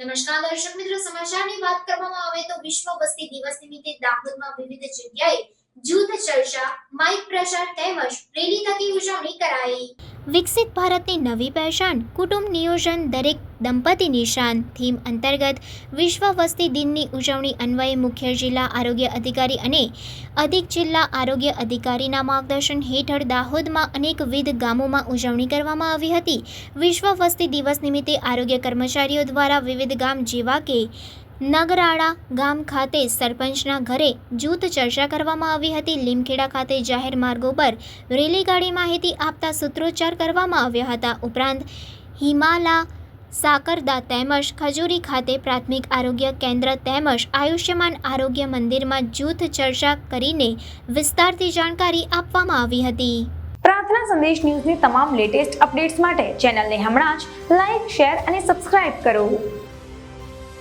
નમસ્કાર દર્શક મિત્રો, સમાચારની વાત કરવામાં આવે તો વિશ્વ વસ્તી દિવસ નિમિત્તે દાહોદમાં વિવિધ જગ્યાએ જૂથ ચર્ચા, માઇક પ્રચાર તેમજ રેલી થકી ઉજવણી કરાઈ. વિકસિત ભારતની નવી પહેચાન, કુટુંબ નિયોજન, દરેક દંપતીની શાન થીમ અંતર્ગત વિશ્વ વસ્તી દિનની ઉજવણી અન્વયે મુખ્ય જિલ્લા આરોગ્ય અધિકારી અને અધિક જિલ્લા આરોગ્ય અધિકારીના માર્ગદર્શન હેઠળ દાહોદમાં અનેકવિધ ગામોમાં ઉજવણી કરવામાં આવી હતી. વિશ્વ વસ્તી દિવસ નિમિત્તે આરોગ્ય કર્મચારીઓ દ્વારા વિવિધ ગામ જેવા કે નગરાળા ગામ ખાતે સરપંચના ઘરે જૂથ ચર્ચા કરવામાં આવી હતી. લીમખેડા ખાતે જાહેર માર્ગો પર રેલી ગાડી માહિતી આપતા સૂત્રોચ્ચાર કરવામાં આવ્યા હતા. ઉપરાંત હિમાલા સાકરદા તેમજ ખજૂરી ખાતે પ્રાથમિક આરોગ્ય કેન્દ્ર તેમજ આયુષ્યમાન આરોગ્ય મંદિરમાં જૂથ ચર્ચા કરીને વિસ્તારથી જાણકારી આપવામાં આવી હતી. પ્રાર્થના સંદેશ ન્યૂઝની તમામ લેટેસ્ટ અપડેટ્સ માટે ચેનલને હમણાં જ લાઈક, શેર અને સબસ્ક્રાઇબ કરો.